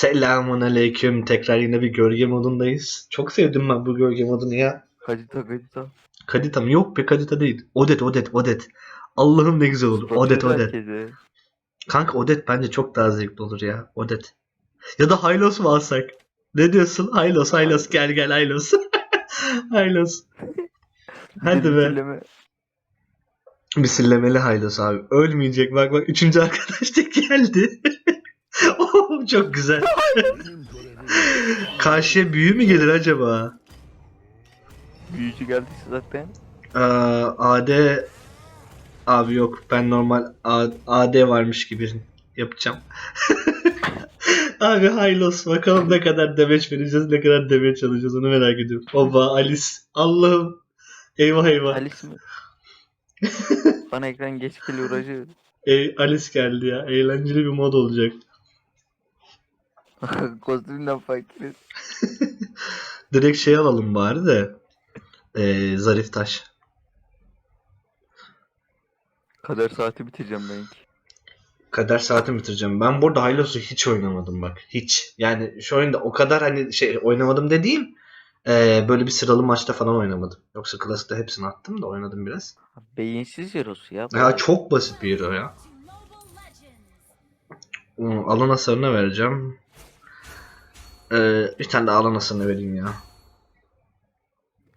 Selamun aleyküm. Tekrar yine bir gölge modundayız. Çok sevdim ben bu gölge modunu ya. Kadita kadita. Kadita mı? Yok be Kadita değil. Odet, Odet, Odet. Allah'ım ne güzel olur. Odet, Odet. herkese. Kanka Odet bence çok daha zevkli olur ya. Odet. Ya da Hylos mu alsak? Ne diyorsun? Hylos, Hylos. Gel gel Hylos. Hylos. Hadi be. Misilleme. Misillemeli Hylos abi. Ölmeyecek. Bak bak. Üçüncü arkadaş da geldi. Oh, çok güzel. Karşıya büyü mü gelir acaba? Büyücü geldiyse zaten. Aa, AD abi yok ben normal A- AD varmış gibi yapacağım. abi Hylos bakalım ne kadar damage vereceğiz ne kadar damage alacağız onu merak ediyorum. Oba Alice Allah'ım eyvah eyvah Alice mi? Bana ekran geç geliyor. Ey, Alice geldi ya eğlenceli bir mod olacak. Kostümden fakiriz. Direkt şey alalım bari de ee, zarif taş. Kader saati bitireceğim belki. Kader saati bitireceğim. Ben burada Hylos'u hiç oynamadım bak. Hiç. Yani şu oyunda o kadar hani şey oynamadım dediğim eee, böyle bir sıralı maçta falan oynamadım. Yoksa klasikte hepsini attım da oynadım biraz. Beyinsiz Jeros ya. Ya çok basit bir hero ya. Hmm, alan hasarına vereceğim. Eee, bir tane de alan hasarına vereyim ya.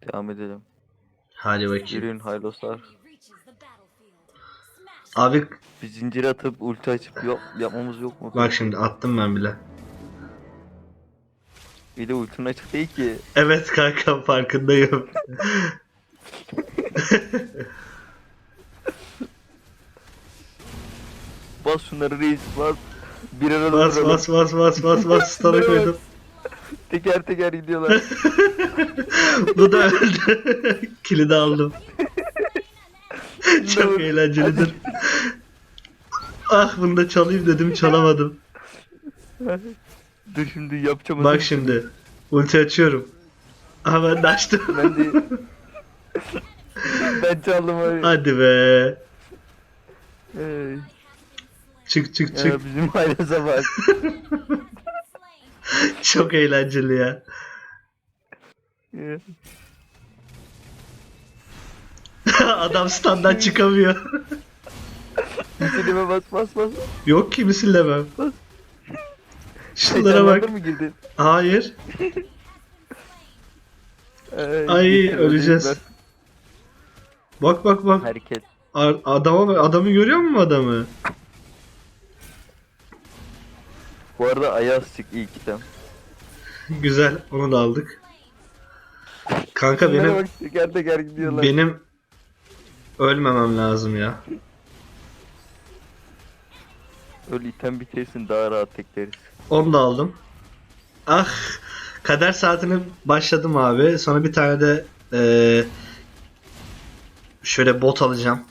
Devam edelim. Hadi bakayım. Yürüyün hayloslar. Abi Bir zincir atıp ulti açıp yap yapmamız yok mu? bak şimdi attım ben bile. Bir de ultinin açık değil ki. Evet kanka farkındayım. Bas şunları reis bas. Bir arada bas duralım. bas bas bas bas bas stana koydum. Teker teker gidiyorlar. Bu da öldü. Kilidi aldım. Çok eğlencelidir. ah bunu da çalayım dedim çalamadım. Dur şimdi yapacağım. Bak şimdi. Ulti açıyorum. Aha ben de açtım. Ben de... ben çaldım abi. Hadi be. Ey, Çık çık çık. Ya bizim ailemize bak. Çok eğlenceli ya. Adam standdan çıkamıyor. Silime bas bas bas. Yok ki misillemem. Şunlara Heyecanlandın bak. mı girdin? Hayır. Ay, getir, öleceğiz. Bak bak bak. Hareket. Ar- Adama. Adamı görüyor musun adamı? Bu arada Ayaz çık ilk item. Güzel. Onu da aldık. Kanka benim bak teker teker gidiyorlar. benim ölmemem lazım ya. Öyle item bitirsin daha rahat tekleriz. Onu da aldım. Ah. Kader saatini başladım abi. Sonra bir tane de eee, şöyle bot alacağım.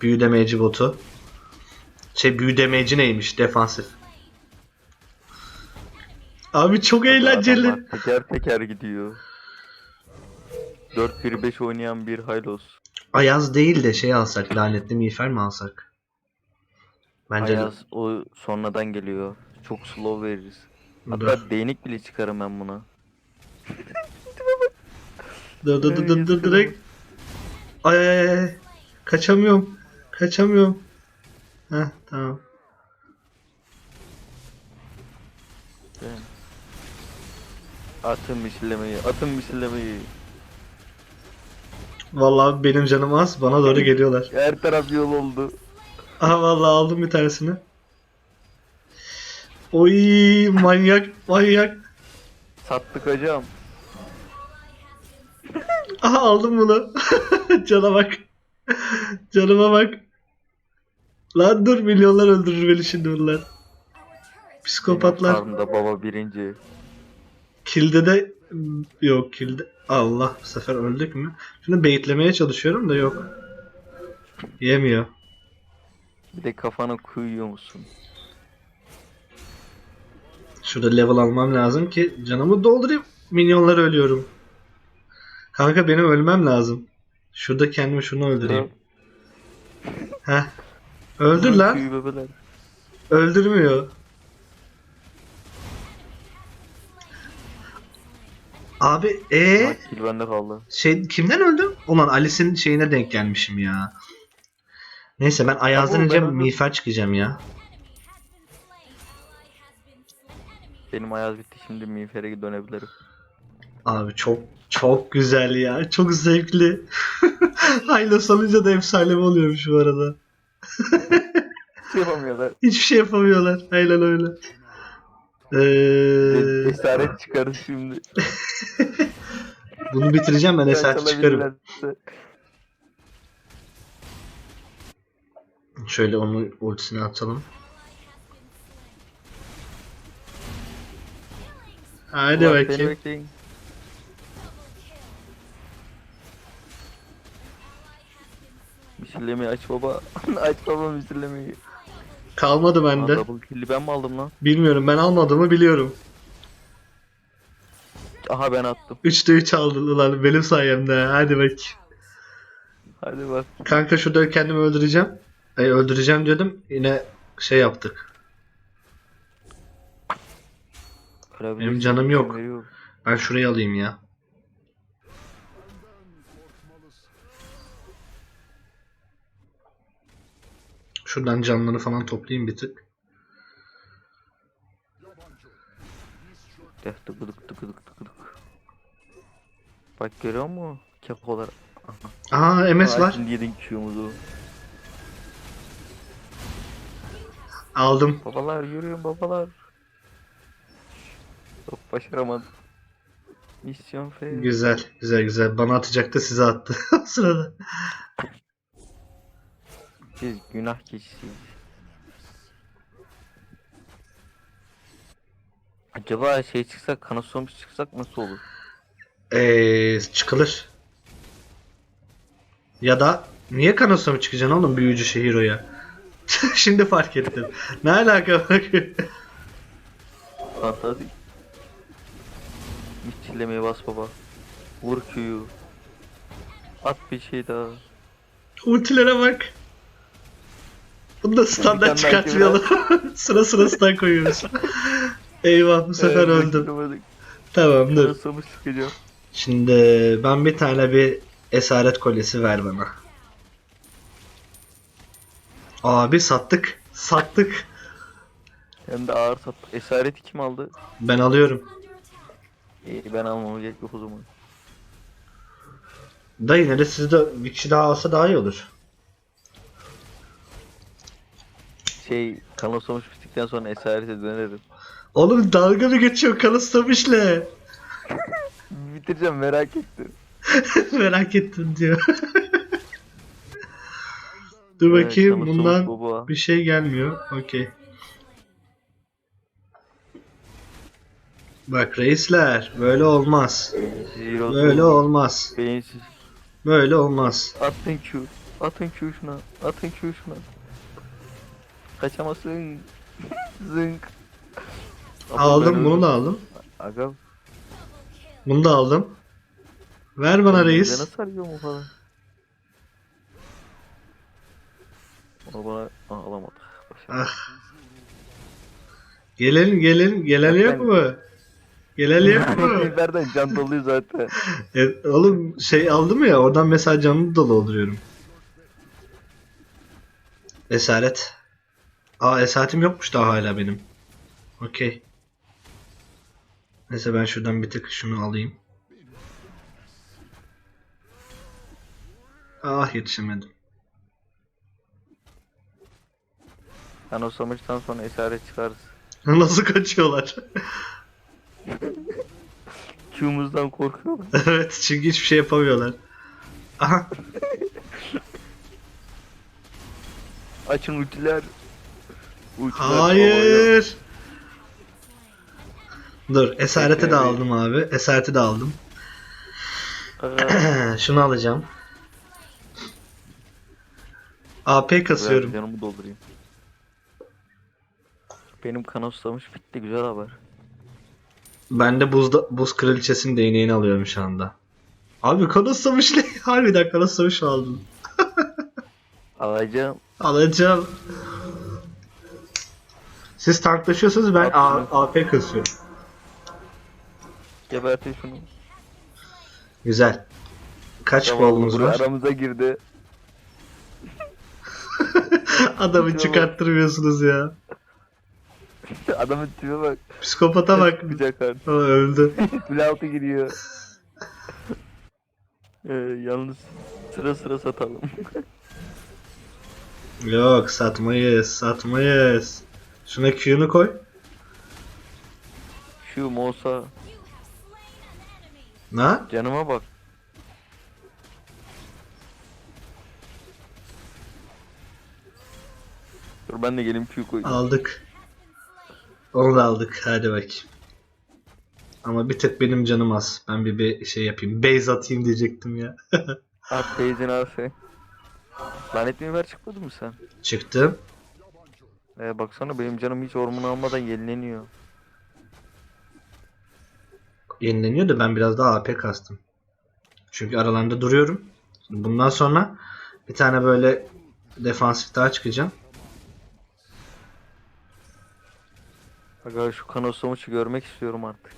Büyü demeci botu. Şey büyü demeci neymiş? Defansif. Abi çok eğlenceli. Adamlar Teker teker gidiyor. 4-1-5 oynayan bir Hylos. Ayaz değil de şey alsak. Lanetli miğfer mi alsak? Bence Ayaz o sonradan geliyor. Çok slow veririz. Dur. Hatta değnek bile çıkarım ben buna. Dur dur dur dur dur direkt. Ay ay ay, ay. Kaçamıyorum. Kaçamıyorum. Heh tamam. Mi? Atın misillemeyi, atın misillemeyi. Vallahi benim canım az. Bana doğru geliyorlar. Her taraf yol oldu. Aha vallahi aldım bir tanesini. Oy manyak manyak. Sattık hocam. Aha aldım bunu. Cana bak. Canıma bak. Lan dur milyonlar öldürür beni şimdi bunlar. Psikopatlar. Farmda baba birinci. Kilde de yok kilde. Allah bu sefer öldük mü? Şunu baitlemeye çalışıyorum da yok. Yemiyor. Bir de kafana kuyuyor musun? Şurada level almam lazım ki canımı doldurayım. Minyonlar ölüyorum. Kanka benim ölmem lazım. Şurada kendimi şunu öldüreyim. Heh. Öldür lan. Öldürmüyor. Abi e kill bende kaldı. şey kimden öldüm? Ulan Alice'in şeyine denk gelmişim ya. Neyse ben Ayaz'dan Tamam, önce ben öldüm. miğfer çıkacağım ya. Benim ayaz bitti şimdi miğfere dönebilirim. Abi çok çok güzel ya. Çok zevkli. Hayla salınca da efsane oluyormuş bu arada. Şey yapamıyorlar. Hiçbir şey yapamıyorlar. Aynen öyle. Ee, Esaret çıkarız şimdi. bunu bitireceğim ben esaret çıkarım. Şöyle onun ultisini atalım. Beni bakayım. Misillemeyi aç baba. aç baba misillemeyi. Kalmadı Aa, bende. double kill'i ben mi aldım lan? Bilmiyorum ben almadığımı biliyorum. Aha ben attım. 3'te 3 aldın ulan benim sayemde. Hadi bak. Hadi bak. Kanka şurada kendimi öldüreceğim. Ay, öldüreceğim diyordum. Yine şey yaptık. Ölebilirsin, canım yok. Ben şurayı alayım ya. Şuradan canları falan toplayayım bir tık. Deh tıkıdık tıkıdık tıkıdık. Bak görüyor musun? Kekolar. Aha MS var. Şimdi yedin Q'muzu. Aldım. Babalar yürüyün babalar. Yok başaramadım. Misyon fail. Güzel, güzel, güzel. Bana atacaktı, size attı. sırada. Biz günah keçisiyiz. Acaba şey çıksak, kanıtsamış çıksak nasıl olur? Ee, çıkılır. Ya da niye Kanos'a mı çıkacaksın oğlum büyücü şehir Şimdi fark ettim. Ne alaka bak. Fantastik. Misçilemeye bas baba. Vur Q'yu. At bir şey daha. Ultilere bak. Bunu da standart daha çıkartmayalım. sıra sıra stun koyuyoruz. Eyvah bu sefer Evet, öldüm. beklemedik. Tamam dur. Çıkacağım. Şimdi ben bir tane bir esaret kolyesi ver bana. Abi sattık. Sattık. Hem de ağır sat. Esareti kim aldı? Ben alıyorum. İyi ben almam gerek yok o zaman. Da yine de sizde bir kişi daha alsa daha iyi olur. Şey kanıtsamış bittikten sonra esarete dönerim. Oğlum dalga mı geçiyor kanıtsamışla? Bitireceğim merak ettim. Merak ettim diyor. Dur Evet, bakayım bundan baba. bir şey gelmiyor. Okey. Bak reisler böyle olmaz. Zero Böyle olmaz. Beyinsiz. Böyle olmaz. Atın Q. Atın Q şuna. Atın Q şuna. Kaçamasın. Zınk. Ama ben Aldım bunu da aldım. Aga. Bunu da aldım. Ver bana reis. Nasıl arıyorum o falan? Onu bana Aa. Başaramadık. Ah. Gelelim gelelim. Gelen Bak yok mu? Gelen yok mu? Nereden can doluyor zaten. E, oğlum şey aldım ya oradan mesela canlı dolu oluyorum. Esaret. Aa esaretim yokmuş daha hala benim. Okey. Neyse ben şuradan bir tık şunu alayım. Ah yetişemedim. Ben o savaştan sonra esaret çıkarız. Nasıl kaçıyorlar? Q'muzdan korkuyorum. evet çünkü hiçbir şey yapamıyorlar. Aha Açın ultiler. Ultiler hayır. Dur esareti de Peki, aldım abi. Esareti de aldım. Şunu alacağım. AP kasıyorum. Canımı doldurayım. Benim kanal susamış bitti güzel haber. Ben de buzda, buz kraliçesinin değneğini alıyorum şu anda. Abi kanı savaş ne? Harbiden kanı savaş aldım. Alacağım. Alacağım. Siz tanklaşıyorsunuz ben. AP kasıyorum. Gebertin şunu. Güzel. Kaç Tamam, buraya var? Aramıza girdi. Adamı çıkarttırmıyorsunuz ya. Adamın tipe bak. Psikopata bak. Artık. O öldü. Bile altı giriyor. Ee, yalnız sıra sıra satalım. Yok satmayız satmayız. Şuna Q'nu koy. Şu Mosa Ne? canıma bak. Dur ben de geleyim Q koyayım. Aldık. Onu da aldık. Hadi bakayım. Ama bir tek benim canım az. Ben bir, bir şey yapayım. Base atayım diyecektim ya. At teyzeni al sen. Lanet mimer çıkmadı mı sen? Çıktım. Ee, baksana benim canım hiç orman almadan yenileniyor. Yenileniyor da ben biraz daha AP kastım. Çünkü aralarında duruyorum. Bundan sonra bir tane böyle defansif daha çıkacağım. Aga şu Kanosomuç'u görmek istiyorum artık.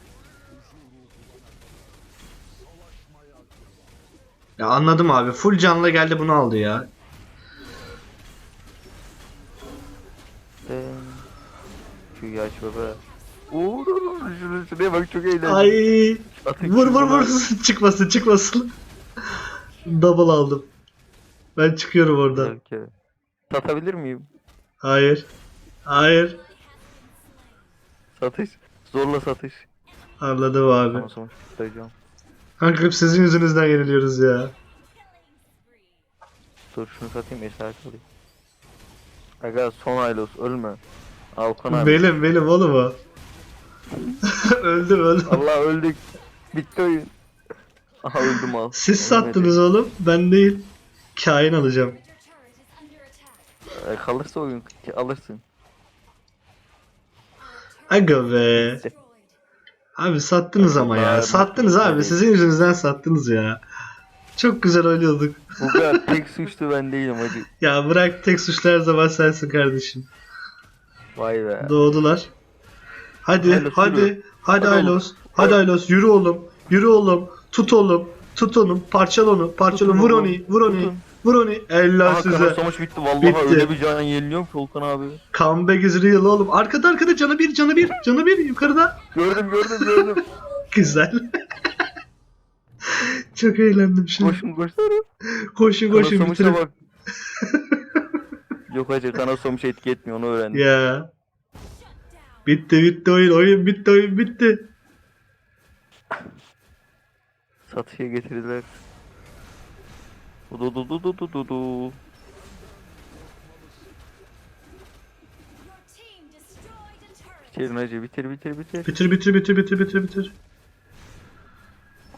Ya anladım abi. Full canla geldi bunu aldı ya. Ee, Q'yu aç baba. Oo, şuraya, bak çok eğlenceli. Ay Atın vur vur vur çıkmasın çıkmasın. Double aldım. Ben çıkıyorum oradan. Belki. Satabilir miyim? Hayır. Hayır. Satış. Zorla satış. Anladım abi. Kanosomuç tutacağım. Kanka hep sizin yüzünüzden yeniliyoruz ya. Dur şunu satayım eşya alayım. Aga son Aylos ölme. Alkan abi. Benim benim oğlum o. öldüm öldüm. Allah öldük. Bitti oyun. Aha öldüm al. Siz sattınız oğlum. Ben değil. Kain alacağım. E, kalırsa oyun alırsın. Aga be. Abi sattınız ama ya. Sattınız abi. Sizin yüzünüzden sattınız ya. Çok güzel oynuyorduk. Bu kadar tek suçlu ben değilim hacı. Ya bırak tek suçlu her zaman sensin kardeşim. Vay be. Doğdular. Hadi Aylos, hadi. yürü. Hadi. Aylos. Hadi Aylos yürü oğlum. Yürü oğlum. Tut oğlum. Tut onu. Parçala onu. Parçala. Tutun Vur onu. Vur onu. Vur onu. Eller Aha size. Kanosomuç bitti. Vallahi Bitti. öyle bir can yeniliyorum ki Volkan abi. Comeback is real oğlum. Arkada arkada canı bir canı bir canı bir yukarıda. Gördüm gördüm gördüm. Güzel. Çok eğlendim şimdi. Koşun koşun. Koşun koşun bitirin. bak. Yok hacı Kanosomuç etki etmiyor onu öğrendim. Ya. Bitti bitti oyun oyun bitti oyun bitti. Satışa getirdiler. Du du du du du du du. Bitirin hacı bitir bitir bitir. Bitir bitir bitir bitir bitir bitir.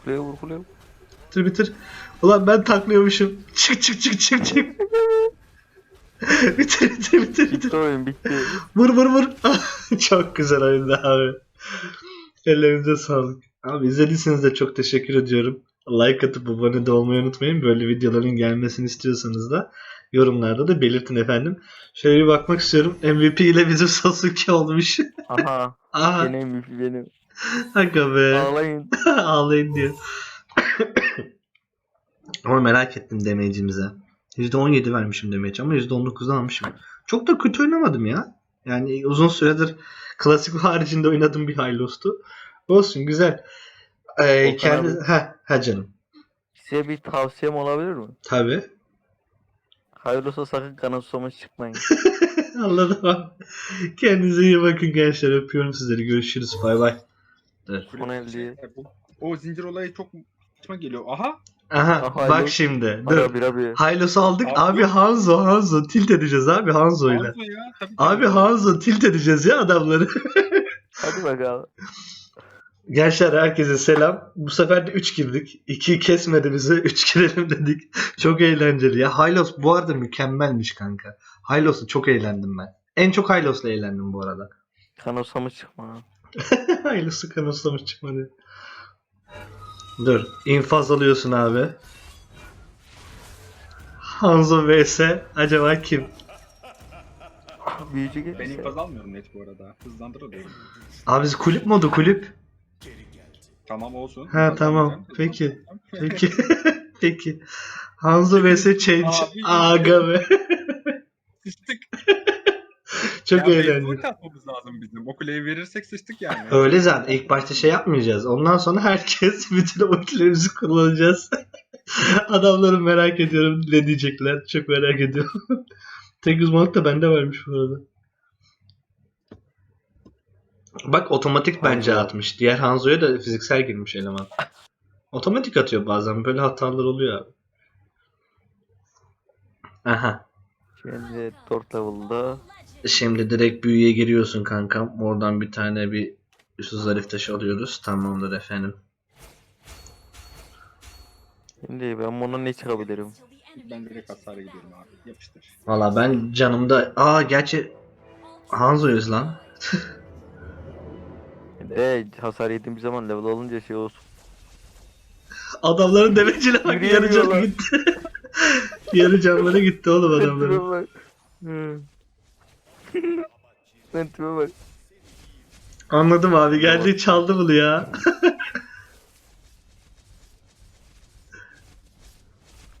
Kuleye vur kuleye vur. Bitir bitir. Ulan ben taklıyormuşum. Çık çık çık çık çık. bitir bitir bitir bitir. Bitti oyun bitti. Vur vur vur. çok güzel oyundu abi. Ellerinize sağlık. Abi izlediyseniz de çok teşekkür ediyorum. Like atıp abone de olmayı unutmayın. Böyle videoların gelmesini istiyorsanız da yorumlarda da belirtin efendim. Şöyle bir bakmak istiyorum. MVP ile bizim Sasuke olmuş. Aha. Aha. Gene MVP benim. Aga be. Ağlayın. Ağlayın diyor. ama merak ettim damage'imize. %17 vermişim damage ama %19'dan almışım. Çok da kötü oynamadım ya. Yani uzun süredir klasik haricinde oynadığım bir Hylos'tu. Olsun güzel. Ee, kendi... Ha, ha canım. Size bir tavsiyem olabilir mi? Tabi. Hayırlısı sakın Kanosomuç çıkmayın. Anladım abi. Kendinize iyi bakın gençler. Öpüyorum sizleri. Görüşürüz. Bay bay. Son elde. E, bu- O zincir olayı çok saçma geliyor. Aha. Aha Aha, bak şimdi. Dur. Abi abi. Hylos'u aldık. Abi, Abi. Hanzo Hanzo. Tilt edeceğiz abi Hanzo ile. Hanzo ya. Tabii Abi. Hanzo tilt edeceğiz ya adamları. Hadi bakalım. Gençler herkese selam. Bu sefer de 3 girdik. 2 kesmedi bizi. 3 girelim dedik. Çok eğlenceli. Ya Hylos bu arada mükemmelmiş kanka. Hylos'u çok eğlendim ben. En çok Hylos'la eğlendim bu arada. Kanosomuç çıkma. Hylos'u kanoslamış çıkmadı. Dur. infaz alıyorsun abi. Hanzo vs. Acaba kim? Büyücü Ben gelirse. infaz almıyorum net bu arada. Hızlandır da değil. Abi biz kulüp modu kulüp. Tamam olsun. Ha tamam. Peki. Peki. Peki. Hanzo vs Change. Abi. Aga be. Sıçtık. Çok ya eğlenceli. beyzbol atmamız lazım bizim. O kuleyi verirsek sıçtık yani. Öyle zaten ilk başta şey yapmayacağız. Ondan sonra herkes bütün ultilerimizi kullanacağız. Adamları merak ediyorum ne diyecekler. Çok merak ediyorum. Tek uzmanlık da bende varmış bu arada. Bak otomatik bence Hanzo. atmış. Diğer Hanzo'ya da fiziksel girmiş eleman. Otomatik atıyor bazen. Böyle hatalar oluyor abi. Aha. Şimdi 4 level'da Şimdi direkt büyüye giriyorsun kankam. Oradan bir tane bir Yusuf Zarif taşı alıyoruz. Tamamdır efendim. Şimdi ben buna ne çıkabilirim? Ben direkt hasara gidiyorum abi. Yapıştır. Valla ben canımda... Aa gerçi Hanzo'yuz lan. E hasar yediğim zaman level olunca şey olsun. Adamların demecine bak yarı canı gitti. yarı canları gitti oğlum adamların. Hı. Sentime bak. Anladım abi geldi çaldı bunu ya.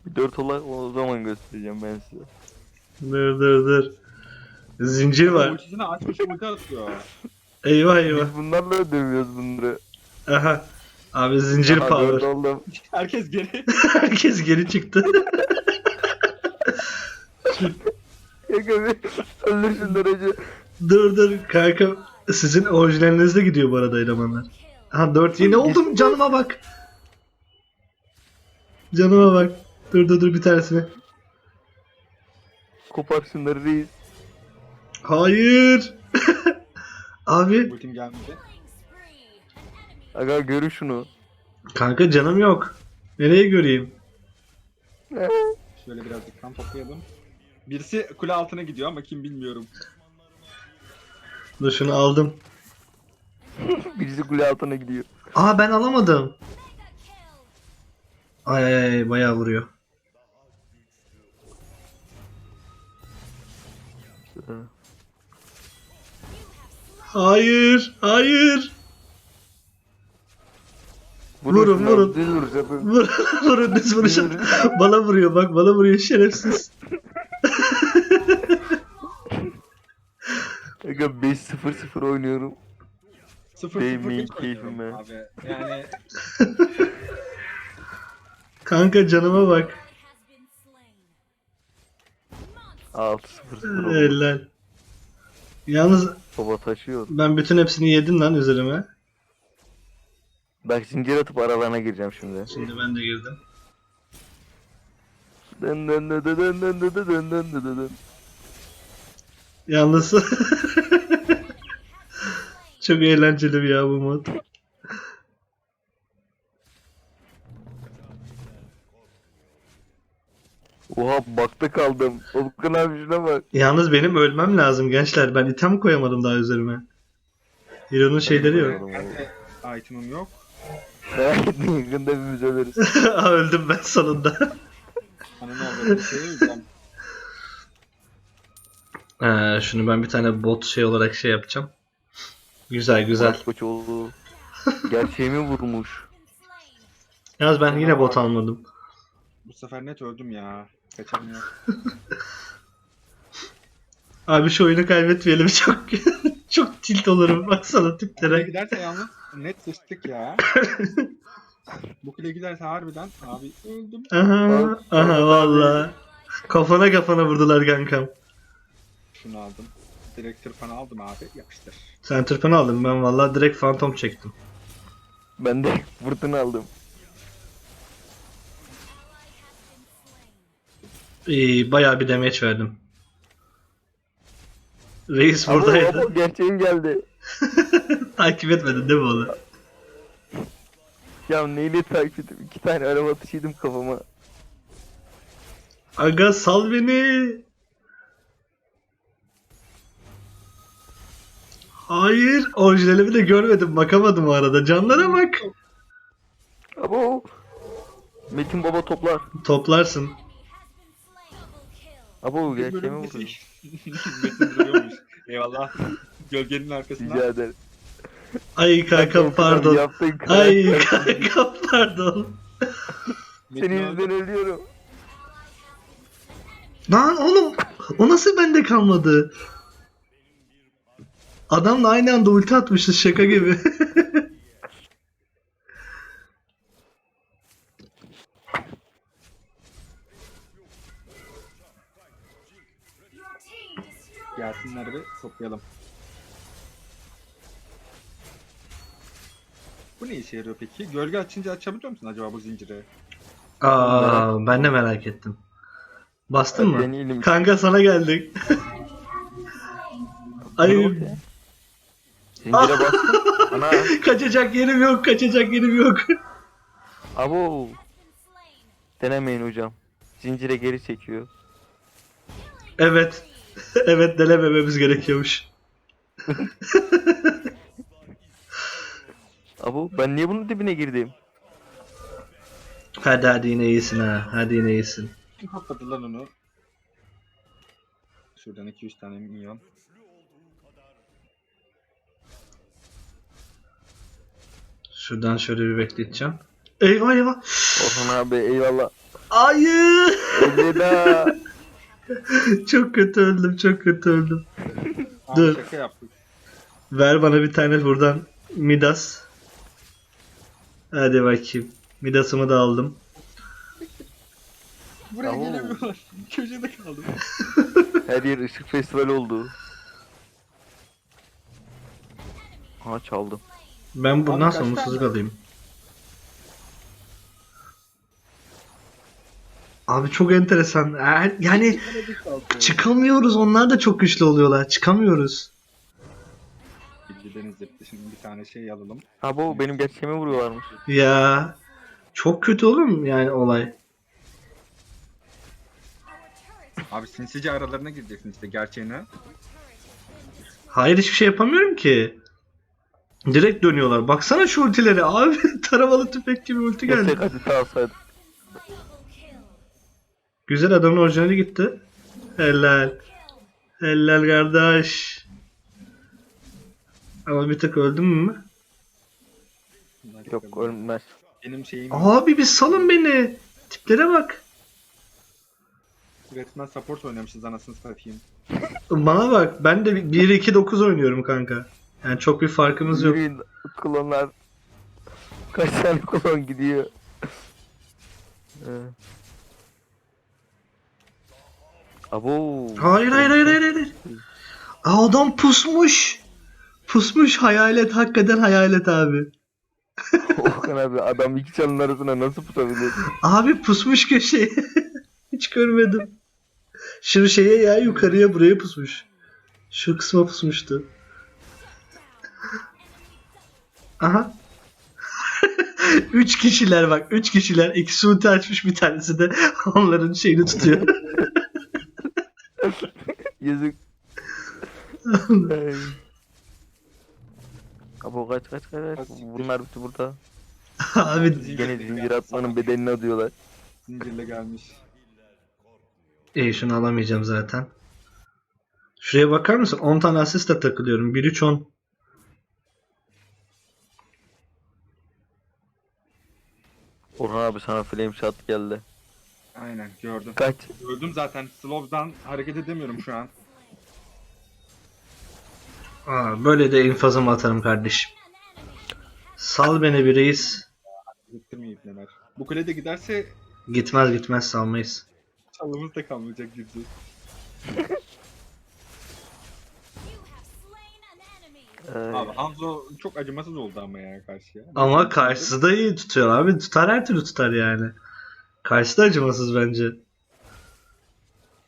Bir 4 olarak o zaman göstereceğim ben size. dur dur dur. Zincir var. Ultisini açmış ulti atıyor. Eyvah eyvah. Biz bunlarla dövüyoruz bunları. Aha. Abi zincir Aha, power. dört oldum. Herkes geri. Herkes geri çıktı. Kanka bir öldür şunları dur dur kanka. Sizin orijinalinizde gidiyor bu arada elemanlar. Ha 4 yeni oldum canıma bak. Canıma bak. Dur dur dur bir tanesini. Kopar şunları reis. Hayır. Abi Ultim gelmedi. Aga görün şunu. kanka canım yok. Nereye göreyim? Şöyle birazcık kan toplayalım. Birisi kule altına gidiyor ama kim bilmiyorum. Dur şunu aldım. Birisi kule altına gidiyor. Aa ben alamadım. Ay ay ay bayağı vuruyor. Hayır, hayır. Vurun, vurun. Düz vuracağım. Vur, vurun düz vuruşun. bana vuruyor bak bana vuruyor şerefsiz. Aga 5-0-0 oynuyorum. 0 Benim 0 main 5 oynuyorum keyfime. abi. Yani Kanka canıma bak. 6-0-0 oldu. Helal. Yalnız Baba taşıyor. ben bütün hepsini yedim lan üzerime. Bak zincir atıp aralarına gireceğim şimdi. Şimdi ben de girdim. Yalnız çok eğlenceli bir ya bu mod. Oha bakta kaldım. Olkan abi şuna bak. Yalnız benim ölmem lazım gençler. Ben item koyamadım daha üzerime. Hero'nun şeyleri yok. item'ım yok. Yakında hepimiz ölürüz. Aa, öldüm ben sonunda. Hani ne olur bir şey. Ee, şunu ben bir tane bot şey olarak şey yapacağım. Güzel güzel. Koçoğlu. Gerçeğimi vurmuş. Yalnız ben yine bot almadım. Bu sefer net öldüm ya. Kaçarım yok. Abi şu oyunu kaybetmeyelim çok çok tilt olurum baksana tiplere. giderse yalnız net sıçtık ya. Bu kule giderse harbiden abi öldüm. Aha aha valla. Kafana kafana vurdular kankam. Şunu aldım. Direkt tırpanı aldım abi. Yapıştır. Sen tırpanı aldın ben valla direkt fantom çektim. Ben de fırtına aldım. Ee, bayağı bir damage verdim. Reis Ama, buradaydı. ama gerçeğim geldi. Takip etmedin değil mi onu? Ya neyle takip ettim? İki tane araba atışıydım kafama. Aga sal beni. Hayır. Orijinalimi de görmedim. Bakamadım o arada. Canlara bak. Ama o. Metin baba toplar. Toplarsın. Ama o gerçeğimi Bölüm vurdu. bizi- Metin duruyormuş. Eyvallah. Gölgenin arkasında. Rica ederim. Ay kanka pardon. Yaptığın Ay kanka pardon. Senin Metin yüzünden ölüyorum. Lan oğlum o nasıl bende kalmadı? Adamla aynı anda ulti atmışız şaka gibi. Gelsinler bir toplayalım. Bu ne işe yarıyor peki? Gölge açınca açabiliyor musun acaba bu zinciri? Aa ben de merak ettim. Bastın Hadi mı? deneyelim. Kanka sana geldik. Ay Zincire bastım. Ana. kaçacak yerim yok, kaçacak yerim yok. Abo. Denemeyin hocam. Zincire geri çekiyor. evet. evet denemememiz gerekiyormuş. Abo ben niye bunun dibine girdim? Hadi hadi yine iyisin ha. Hadi yine iyisin. Kim patladı lan onu? Şuradan 2-3 tane minyon. Şuradan şöyle bir bekleteceğim. Eyvah eyvah. Orhan abi eyvallah. Hayır. Elveda. çok kötü öldüm, çok kötü öldüm. Abi Dur. şaka yaptık. Ver bana bir tane buradan Midas. Hadi bakayım. Midas'ımı da aldım. Buraya Oo. gelemiyorlar. Köşede kaldım. Her yer ışık festivali oldu. Ha çaldım. Ben bundan Abi kaç sorunsuz tane? kalayım. Abi çok enteresan. Er- Yani çıkamıyoruz. Onlar da çok güçlü oluyorlar. Çıkamıyoruz. Bilgi denizde şimdi bir tane şey alalım. Ha bu benim gerçeğime vuruyorlarmış. Ya çok kötü oğlum yani olay. Abi sinsice aralarına gireceksin işte gerçeğine. Hayır hiçbir şey yapamıyorum ki. Direkt dönüyorlar. Baksana şu ultileri abi. Taramalı tüfek gibi ulti geldi. hadi alsaydım. Güzel adamın orijinali gitti. Helal. Helal kardeş. Ama bir tık öldüm mü? Yok ölmez. Benim şeyim Abi bir salın beni. Tiplere bak. resmen support oynamışız anasını satayım. Bana bak. Ben de 1-2-9 oynuyorum kanka. Yani çok bir farkımız yok. Yürüyün klonlar. Kaç tane klon gidiyor. Ee. Abo. Hayır hayır hayır hayır hayır. Aa, adam pusmuş. Pusmuş hayalet hakikaten hayalet abi. Okan abi adam iki çalın arasına nasıl tutabilir? Abi pusmuş köşeye. Hiç görmedim. Şu şeye ya yukarıya buraya pusmuş. Şu kısma pusmuştu. Aha. üç kişiler bak. Üç kişiler. İkisi ulti açmış bir tanesi de onların şeyini tutuyor. Yazık. Abo kaç kaç kaç. kaç. Bunlar bitti burada. Abi Gene zincir atmanın bedelini ödüyorlar. Zincirle gelmiş. iyi şunu alamayacağım zaten. Şuraya bakar mısın? 10 tane asistle takılıyorum. 1 3 10. Orhan abi sana flame shot geldi. Aynen gördüm. Kaç. Gördüm zaten. Slow'dan hareket edemiyorum şu an. Aa, böyle de infazımı atarım kardeşim. Sal beni bir reis. Bu kule de giderse Gitmez gitmez salmayız. çalımız da kalmayacak gibi. Abi Hanzo çok acımasız oldu ama ya karşıya. Ama karşısı da iyi tutuyor abi. Tutar her türlü tutar yani. Karşı da acımasız bence.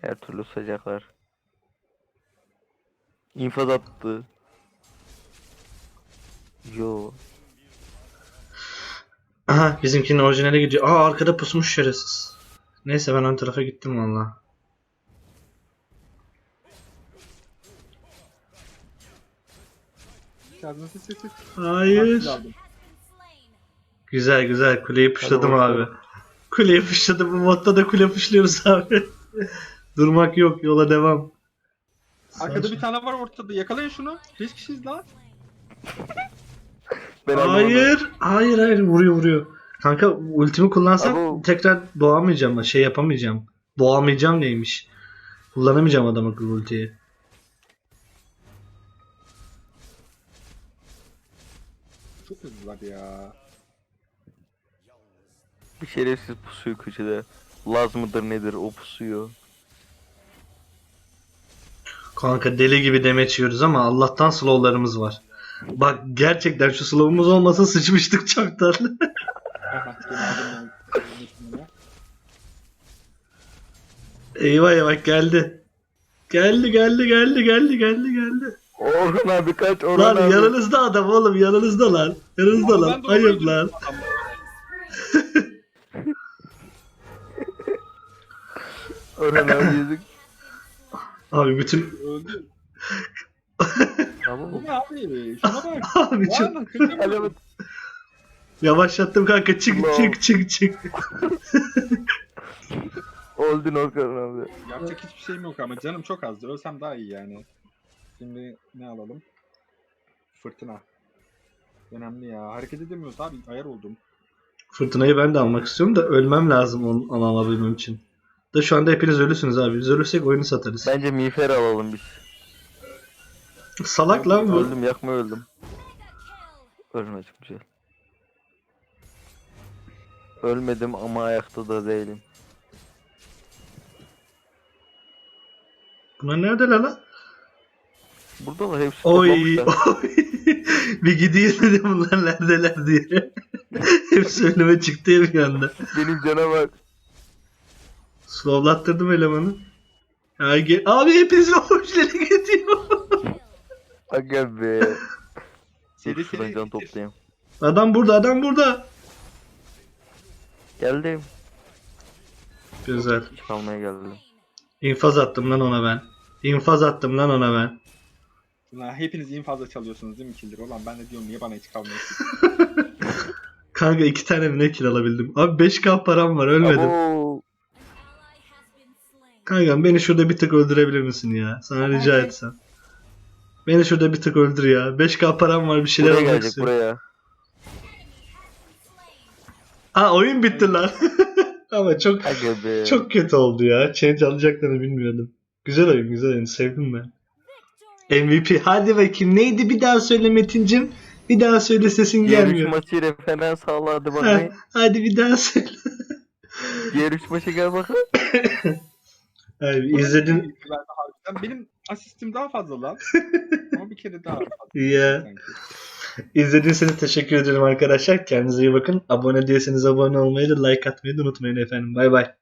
her türlü sıcaklar. İnfaz attı. Yo. Aha bizimkinin orijinali gidiyor. Aa arkada pusmuş şerefsiz. Neyse ben ön tarafa gittim valla. Kazma ses ses ses. Hayır. Güzel güzel kuleyi puşladım Hadi abi. Kuleyi puşladım. Bu modda da kule puşluyoruz abi. Durmak yok yola devam. Arkada bir tane var ortada. Yakalayın şunu. Kişiyiz lan. Ben. Hayır. Hayır hayır vuruyor vuruyor. Kanka ultimi kullansam Abo. tekrar doğamayacağım. Şey yapamayacağım. Boğamayacağım neymiş. Kullanamayacağım adam akıllı ultiyi. Çok hızlılar ya. Bir şerefsiz pusuyor köşede. Laz mıdır nedir o pusuyor. Kanka deli gibi demeç yiyoruz ama Allah'tan slowlarımız var. Bak gerçekten şu slow'umuz olmasa sıçmıştık üstüne. eyvah eyvah geldi. Geldi geldi geldi geldi geldi geldi. Orhan abi kaç Orhan Lan abi. yanınızda adam oğlum yanınızda lan. Yanınızda lan. oynadım lan. Orhan abi yüzük. Abi bütün Öldü. Tamam Bu mı? ne abi? Şuna bak. abi çok Lan kötü Alo. mü? yavaşlattım kanka çık Allah. çık çık çık. Öldün Orhan abi. Yapacak hiçbir şeyim yok ama canım çok azdı. Ölsem daha iyi yani. Şimdi ne alalım? Fırtına. Önemli ya. Hareket edemiyoruz abi. Ayar oldum. Fırtınayı ben de almak istiyorum da ölmem lazım onu, onu alabilmem için. Da şu anda hepiniz ölüsünüz abi. Biz ölürsek oyunu satarız. Bence miğfer alalım biz. Salak lan bu. Öldüm yakma öldüm. Ölmedim güzel. Ölmedim ama ayakta da değilim. Bunlar neredeler lan? Burada da hepsi Oy, toplamışlar. oy. bir gideyim dedim bunlar neredeler diye. Hepsi önüme çıktı ya bir anda. Benim cana bak. Slowlattırdım elemanı. Ya ge- Abi hepiniz hoşlara gidiyor. Aga be. Seri Dur şuradan seri. can toplayayım. Adam burada, adam burada. Geldim. Güzel. Çalmaya geldim. İnfaz attım lan ona ben. İnfaz attım lan ona ben. Lan hepiniz en fazla çalıyorsunuz değil mi kildir? Ulan ben de diyorum niye bana hiç kalmıyor? Kanka iki tane mi ne kill alabildim. Abi 5k param var ölmedim. Abo. Kankam beni şurada bir tık öldürebilir misin ya? Sana rica etsem. Beni şurada bir tık öldür ya. 5k param var bir şeyler Buraya almak gelecek istiyorum. buraya. Aa oyun bitti lan. Ama çok Aga be. çok kötü oldu ya. Change alacaklarını bilmiyordum. Güzel oyun güzel oyun sevdim ben. MVP hadi bakayım neydi bir daha söyle Metin'cim. Bir daha söyle sesin Diğer üç gelmiyor. maçı referans sağladı Ha, bakayım. hadi bir daha söyle. Diğer üç maça gel bakalım. Abi izledin Harbiden benim asistim daha fazla lan. Ama bir kere daha fazla. ya. sanki. İzlediyseniz teşekkür ederim arkadaşlar. Kendinize iyi bakın. Abone değilseniz abone olmayı da like atmayı da unutmayın efendim. Bay bay.